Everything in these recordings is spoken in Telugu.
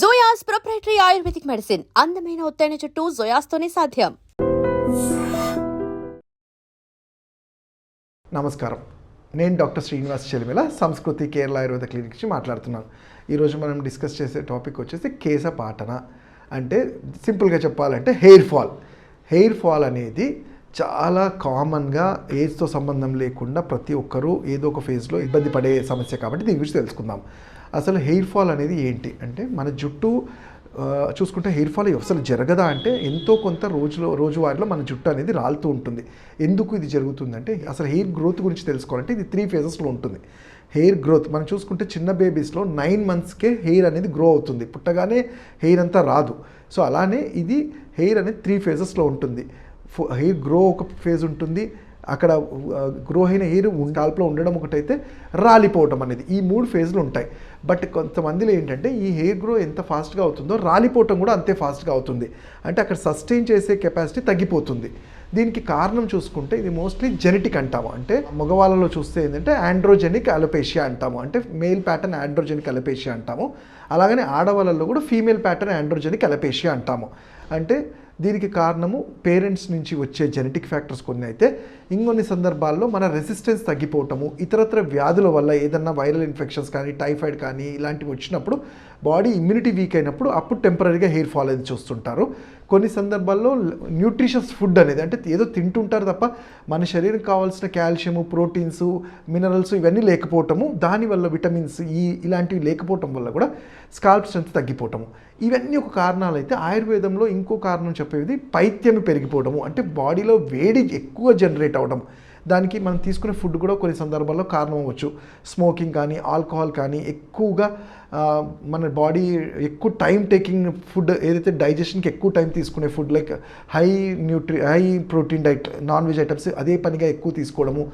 జోయాస్ ప్రొప్రైటరీ ఆయుర్వేదిక్ మెడిసిన్ అందమైన ఒత్తైన చుట్టూ జోయాస్తోనే సాధ్యం. నమస్కారం. నేను డాక్టర్ శ్రీనివాస్ చెలిమిల సంస్కృతి కేరళ ఆయుర్వేద క్లినిక్ నుంచి మాట్లాడుతున్నాను. ఈరోజు మనం డిస్కస్ చేసే టాపిక్ వచ్చేసి కేశ పాటన. అంటే సింపుల్గా చెప్పాలంటే హెయిర్ ఫాల్. హెయిర్ ఫాల్ అనేది చాలా కామన్గా ఏజ్తో సంబంధం లేకుండా ప్రతి ఒక్కరూ ఏదో ఒక ఫేజ్లో ఇబ్బంది పడే సమస్య కాబట్టి దీని గురించి తెలుసుకుందాం. అసలు హెయిర్ ఫాల్ అనేది ఏంటి? అంటే మన జుట్టు చూసుకుంటే హెయిర్ ఫాల్ అసలు జరగదా అంటే ఎంతో కొంత రోజులో రోజువారీలో మన జుట్టు అనేది రాలుతూ ఉంటుంది. ఎందుకు ఇది జరుగుతుందంటే అసలు హెయిర్ గ్రోత్ గురించి తెలుసుకోవాలంటే ఇది త్రీ ఫేజెస్లో ఉంటుంది. హెయిర్ గ్రోత్ మనం చూసుకుంటే చిన్న బేబీస్లో నైన్ మంత్స్కే హెయిర్ అనేది గ్రో అవుతుంది. పుట్టగానే హెయిర్ అంతా రాదు. సో అలానే ఇది హెయిర్ అనేది త్రీ ఫేజెస్లో ఉంటుంది. హెయిర్ గ్రో ఒక ఫేజ్ ఉంటుంది. అక్కడ గ్రో అయిన హెయిర్ స్కాల్ప్లో ఉండడం ఒకటైతే రాలిపోవటం అనేది. ఈ మూడు ఫేజ్లు ఉంటాయి. బట్ కొంతమందిలో ఏంటంటే ఈ హెయిర్ గ్రో ఎంత ఫాస్ట్గా అవుతుందో రాలిపోవటం కూడా అంతే ఫాస్ట్గా అవుతుంది. అంటే అక్కడ సస్టైన్ చేసే కెపాసిటీ తగ్గిపోతుంది. దీనికి కారణం చూసుకుంటే ఇది మోస్ట్లీ జెనెటిక్ అంటాము. అంటే మగవాళ్ళలో చూస్తే ఏంటంటే ఆండ్రోజెనిక్ అలోపేషియా అంటాము. అంటే మేల్ ప్యాటర్న్ ఆండ్రోజెనిక్ అలోపేషియా అంటాము. అలాగనే ఆడవాళ్ళలో కూడా ఫీమేల్ ప్యాటర్న్ ఆండ్రోజెనిక్ అలోపేషియా అంటాము. అంటే దీనికి కారణము పేరెంట్స్ నుంచి వచ్చే జెనెటిక్ ఫ్యాక్టర్స్ కొన్ని అయితే ఇంకొన్ని సందర్భాల్లో మన రెసిస్టెన్స్ తగ్గిపోవటము ఇతరత్ర వ్యాధుల వల్ల ఏదన్నా వైరల్ ఇన్ఫెక్షన్స్ కానీ టైఫాయిడ్ కానీ ఇలాంటివి వచ్చినప్పుడు బాడీ ఇమ్యూనిటీ వీక్ అయినప్పుడు అప్పుడు టెంపరీగా హెయిర్ ఫాల్ అనేది చూస్తుంటారు. కొన్ని సందర్భాల్లో న్యూట్రిషస్ ఫుడ్ అనేది అంటే ఏదో తింటుంటారు తప్ప మన శరీరం కావాల్సిన కాల్షియము ప్రోటీన్స్ మినరల్స్ ఇవన్నీ లేకపోవటము దానివల్ల విటమిన్స్ ఈ ఇలాంటివి లేకపోవటం వల్ల కూడా స్కాల్ప్ స్ట్రెంత్ తగ్గిపోవటము. ఇవన్నీ ఒక కారణాలు అయితే ఆయుర్వేదంలో ఇంకో కారణం చెప్పేది పైత్యం పెరిగిపోవడము అంటే బాడీలో వేడి ఎక్కువ జనరేట్ అవడం దానికి మనం తీసుకునే ఫుడ్ కూడా కొన్ని సందర్భాల్లో కారణం అవ్వచ్చు. స్మోకింగ్ కానీ ఆల్కహాల్ కానీ ఎక్కువగా మన బాడీ ఎక్కువ టైం టేకింగ్ ఫుడ్ ఏదైతే డైజెషన్కి ఎక్కువ టైం తీసుకునే food like high nutri high protein diet non veg items అదే పనిగా ఎక్కువ తీసుకోవడము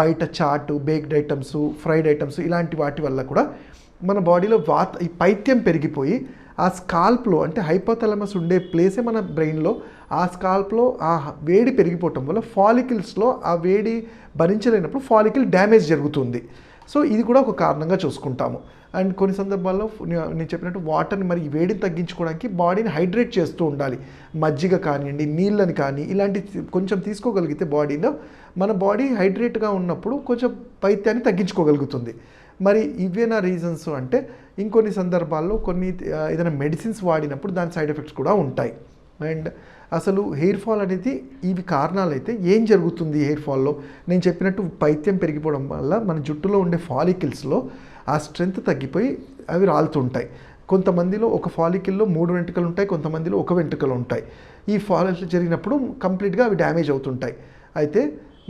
బయట chaat baked items fried items ఇలాంటి వాటి వల్ల కూడా మన బాడీలో వాత ఈ పైత్యం పెరిగిపోయి ఆ స్కాల్ప్లో అంటే హైపోథలమస్ ఉండే ప్లేసే మన బ్రెయిన్లో ఆ స్కాల్ప్లో ఆ వేడి పెరిగిపోవటం వల్ల ఫాలికిల్స్లో ఆ వేడి భరించలేనప్పుడు ఫాలికిల్ డ్యామేజ్ జరుగుతుంది. సో ఇది కూడా ఒక కారణంగా చూసుకుంటాము. అండ్ కొన్ని సందర్భాల్లో నేను చెప్పినట్టు వాటర్ని మరి వేడిని తగ్గించుకోవడానికి బాడీని హైడ్రేట్ చేస్తూ ఉండాలి. మజ్జిగ కానివ్వండి నీళ్ళని కానీ ఇలాంటి కొంచెం తీసుకోగలిగితే బాడీలో మన బాడీ హైడ్రేట్గా ఉన్నప్పుడు కొంచెం పైత్యాన్ని తగ్గించుకోగలుగుతుంది. మరి ఇవేనా రీజన్స్ అంటే ఇంకొన్ని సందర్భాల్లో కొన్ని ఏదైనా మెడిసిన్స్ వాడినప్పుడు దాని సైడ్ ఎఫెక్ట్స్ కూడా ఉంటాయి. అండ్ అసలు హెయిర్ ఫాల్ అనేది ఇవి కారణాలు అయితే ఏం జరుగుతుంది హెయిర్ ఫాల్లో నేను చెప్పినట్టు పైత్యం పెరిగిపోవడం వల్ల మన జుట్టులో ఉండే ఫాలికిల్స్లో ఆ స్ట్రెంగ్త్ తగ్గిపోయి అవి రాలుతుంటాయి. కొంతమందిలో ఒక ఫాలికిల్లో మూడు వెంట్రుకలు ఉంటాయి కొంతమందిలో ఒక వెంట్రుకలు ఉంటాయి. ఈ ఫాలికల్ జరిగినప్పుడు కంప్లీట్గా అవి డ్యామేజ్ అవుతుంటాయి. అయితే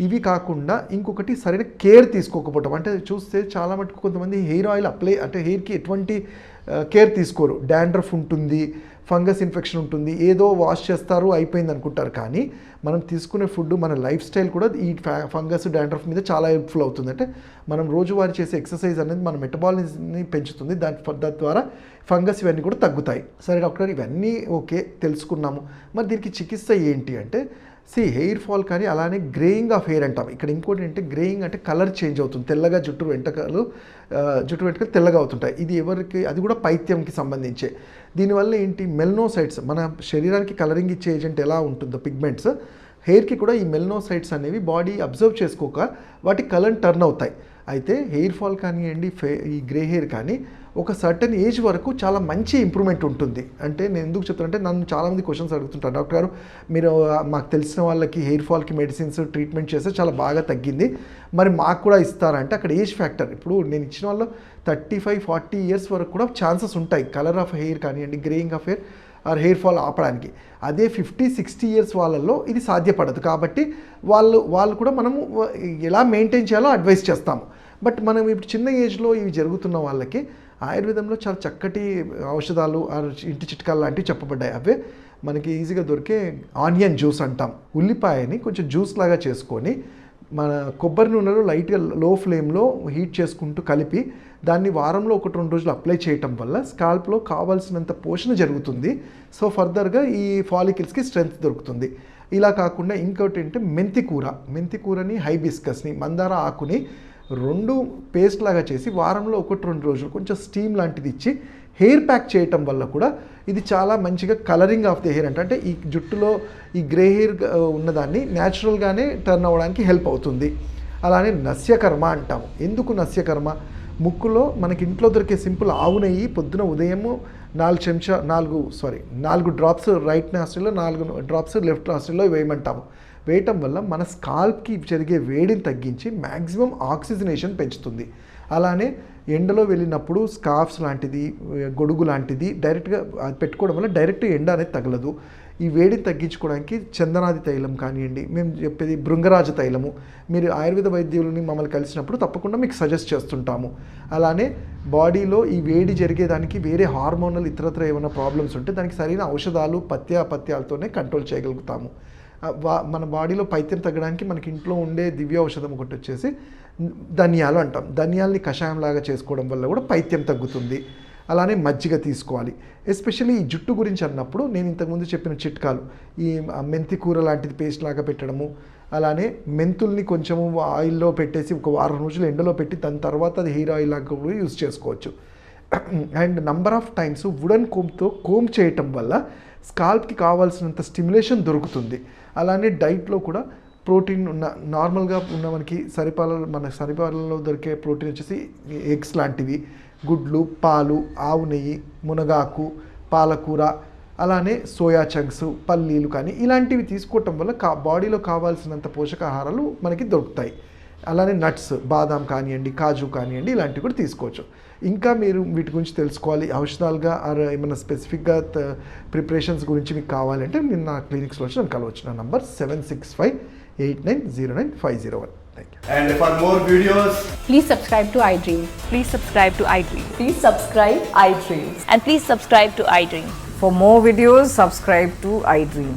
ఇవి కాకుండా ఇంకొకటి సరైన కేర్ తీసుకోకపోవటం. అంటే చూస్తే చాలా మటుకు కొంతమంది హెయిర్ ఆయిల్ అప్లై అంటే హెయిర్కి ఎటువంటి కేర్ తీసుకోరు. డాండ్రఫ్ ఉంటుంది ఫంగస్ ఇన్ఫెక్షన్ ఉంటుంది ఏదో వాష్ చేస్తారు అయిపోయింది అనుకుంటారు. కానీ మనం తీసుకునే ఫుడ్ మన లైఫ్ స్టైల్ కూడా ఈ ఫంగస్ డాండ్రఫ్ మీద చాలా హెల్ప్ఫుల్ అవుతుంది. అంటే మనం రోజువారీ చేసే ఎక్సర్సైజ్ అనేది మన మెటబాలిజంని పెంచుతుంది. దాని దాని ద్వారా ఫంగస్ ఇవన్నీ కూడా తగ్గుతాయి. సరే డాక్టర్ ఇవన్నీ ఓకే తెలుసుకున్నాము. మరి దీనికి చికిత్స ఏంటి అంటే సి హెయిర్ ఫాల్ కానీ అలానే గ్రేయింగ్ ఆఫ్ హెయిర్ అంటాం. ఇక్కడ ఇంకోటి అంటే గ్రేయింగ్ అంటే కలర్ చేంజ్ అవుతుంది. తెల్లగా జుట్టు వెంటకలు జుట్టు వెంటకలు తెల్లగా అవుతుంటాయి. ఇది ఎవరికి అది కూడా పైత్యంకి సంబంధించే. దీనివల్ల ఏంటి? మెల్నోసైట్స్ మన శరీరానికి కలరింగ్ ఇచ్చే ఏజెంట్ ఎలా ఉంటుందో? పిగ్మెంట్స్ హెయిర్కి కూడా ఈ మెల్నోసైట్స్ అనేవి బాడీ అబ్జర్వ్ చేసుకోక వాటి కలర్ టర్న్ అవుతాయి. అయితే హెయిర్ ఫాల్ కానివ్వండి ఫే ఈ గ్రే హెయిర్ కానీ ఒక సర్టన్ ఏజ్ వరకు చాలా మంచి ఇంప్రూవ్మెంట్ ఉంటుంది. అంటే నేను ఎందుకు చెప్తానంటే నన్ను చాలామంది క్వశ్చన్స్ అడుగుతుంటారు. డాక్టర్ గారు మీరు మాకు తెలిసిన వాళ్ళకి హెయిర్ ఫాల్కి మెడిసిన్స్ ట్రీట్మెంట్ చేస్తే చాలా బాగా తగ్గింది. మరి మాకు కూడా ఇస్తారంటే అక్కడ ఏజ్ ఫ్యాక్టర్. ఇప్పుడు నేను ఇచ్చిన వాళ్ళు థర్టీ ఫైవ్ ఫార్టీ ఇయర్స్ వరకు కూడా ఛాన్సెస్ ఉంటాయి. కలర్ ఆఫ్ హెయిర్ కానివ్వండి greying of hair or hair fall ఆపడానికి. అదే ఫిఫ్టీ సిక్స్టీ ఇయర్స్ వాళ్ళల్లో ఇది సాధ్యపడదు. కాబట్టి వాళ్ళు వాళ్ళు కూడా మనము ఎలా మెయింటైన్ చేయాలో అడ్వైస్ చేస్తాము. బట్ మనం ఇప్పుడు చిన్న ఏజ్లో ఇవి జరుగుతున్న వాళ్ళకి ఆయుర్వేదంలో చాలా చక్కటి ఔషధాలు ఇంటి చిట్కాలు లాంటివి చెప్పబడ్డాయి. అవే మనకి ఈజీగా దొరికే ఆనియన్ జ్యూస్ అంటాం. ఉల్లిపాయని కొంచెం జ్యూస్ లాగా చేసుకొని మన కొబ్బరి నూనెలో లైట్గా లో ఫ్లేమ్లో హీట్ చేసుకుంటూ కలిపి దాన్ని వారంలో ఒకటి రెండు రోజులు అప్లై చేయటం వల్ల స్కాల్ప్లో కావాల్సినంత పోషణ జరుగుతుంది. సో ఫర్దర్గా ఈ ఫాలికిల్స్కి స్ట్రెంగ్త్ దొరుకుతుంది. ఇలా కాకుండా ఇంకోటి ఏంటంటే మెంతి కూర. మెంతి కూరని హైబిస్కస్ని మందార ఆకుని రెండు పేస్ట్ లాగా చేసి వారంలో ఒకటి రెండు రోజులు కొంచెం స్టీమ్ లాంటిది ఇచ్చి హెయిర్ ప్యాక్ చేయటం వల్ల కూడా ఇది చాలా మంచిగా కలరింగ్ ఆఫ్ ది హెయిర్ అంటే. అంటే ఈ జుట్టులో ఈ గ్రే హెయిర్ ఉన్నదాన్ని న్యాచురల్గానే టర్న్ అవ్వడానికి హెల్ప్ అవుతుంది. అలానే నస్యకర్మ అంటాము. ఎందుకు నస్యకర్మ? ముక్కులో మనకి ఇంట్లో దొరికే సింపుల్ ఆవు నెయ్యి పొద్దున ఉదయము నాలుగు చెంచా నాలుగు సారీ నాలుగు డ్రాప్స్ రైట్ నాస్ట్రిల్లో నాలుగు డ్రాప్స్ లెఫ్ట్ నాస్ట్రిల్లో వేయమంటాము. వేయటం వల్ల మన స్కాల్ప్కి జరిగే వేడిని తగ్గించి మ్యాక్సిమం ఆక్సిజనేషన్ పెంచుతుంది. అలానే ఎండలో వెళ్ళినప్పుడు స్కార్ఫ్స్ లాంటిది గొడుగు లాంటిది డైరెక్ట్గా అది పెట్టుకోవడం వల్ల డైరెక్ట్ ఎండ అనేది తగలదు. ఈ వేడిని తగ్గించుకోవడానికి చందనాది తైలం కానివ్వండి మేము చెప్పేది భృంగరాజ తైలము. మీరు ఆయుర్వేద వైద్యులని మమ్మల్ని కలిసినప్పుడు తప్పకుండా మీకు సజెస్ట్ చేస్తుంటాము. అలానే బాడీలో ఈ వేడి జరిగేదానికి వేరే హార్మోనల్ ఇతరత్ర ఏమైనా ప్రాబ్లమ్స్ ఉంటే దానికి సరైన ఔషధాలు పత్యాపత్యాలతోనే కంట్రోల్ చేయగలుగుతాము. మన బాడీలో పైత్యం తగ్గడానికి మనకి ఇంట్లో ఉండే దివ్య ఔషధం ఒకటి వచ్చేసి ధనియాలు అంటాం. ధనియాల్ని కషాయంలాగా చేసుకోవడం వల్ల కూడా పైత్యం తగ్గుతుంది. అలానే మజ్జిగ తీసుకోవాలి. ఎస్పెషల్లీ ఈ జుట్టు గురించి అన్నప్పుడు నేను ఇంతకుముందు చెప్పిన చిట్కాలు. ఈ మెంతి కూర లాంటిది పేస్ట్ లాగా పెట్టడము. అలానే మెంతుల్ని కొంచెము ఆయిల్లో పెట్టేసి ఒక వారం రోజులు ఎండలో పెట్టి దాని తర్వాత అది హెయిర్ ఆయిల్ లాగా కూడా యూస్ చేసుకోవచ్చు. And number of times wooden కోమ్తో comb చేయటం వల్ల స్కాల్ప్కి కావాల్సినంత స్టిమ్యులేషన్ దొరుకుతుంది. అలానే డైట్లో కూడా ప్రోటీన్ ఉన్న నార్మల్గా ఉన్న మనకి సరిపాల మన సరిపాలలో దొరికే ప్రోటీన్ వచ్చేసి ఎగ్స్ లాంటివి. గుడ్లు పాలు ఆవు నెయ్యి మునగాకు పాలకూర అలానే సోయా చంక్స్ పల్లీలు కానీ ఇలాంటివి తీసుకోవటం వల్ల కా బాడీలో కావాల్సినంత పోషకాహారాలు మనకి దొరుకుతాయి. అలానే నట్స్ బాదాం కానివ్వండి కాజు కానివ్వండి ఇలాంటివి కూడా తీసుకోవచ్చు. ఇంకా మీరు వీటి గురించి తెలుసుకోవాలి. ఔషధాలుగా ఆర్ ఏమైనా స్పెసిఫిక్గా ప్రిపరేషన్స్ గురించి మీకు కావాలంటే నేను నా క్లినిక్స్లో వచ్చి నన్ను కలవచ్చు. నా number seven six five eight nine zero nine five zero one. And for more videos please subscribe to iDream please subscribe to iDream please subscribe iDream and please subscribe to iDream for more videos subscribe to iDream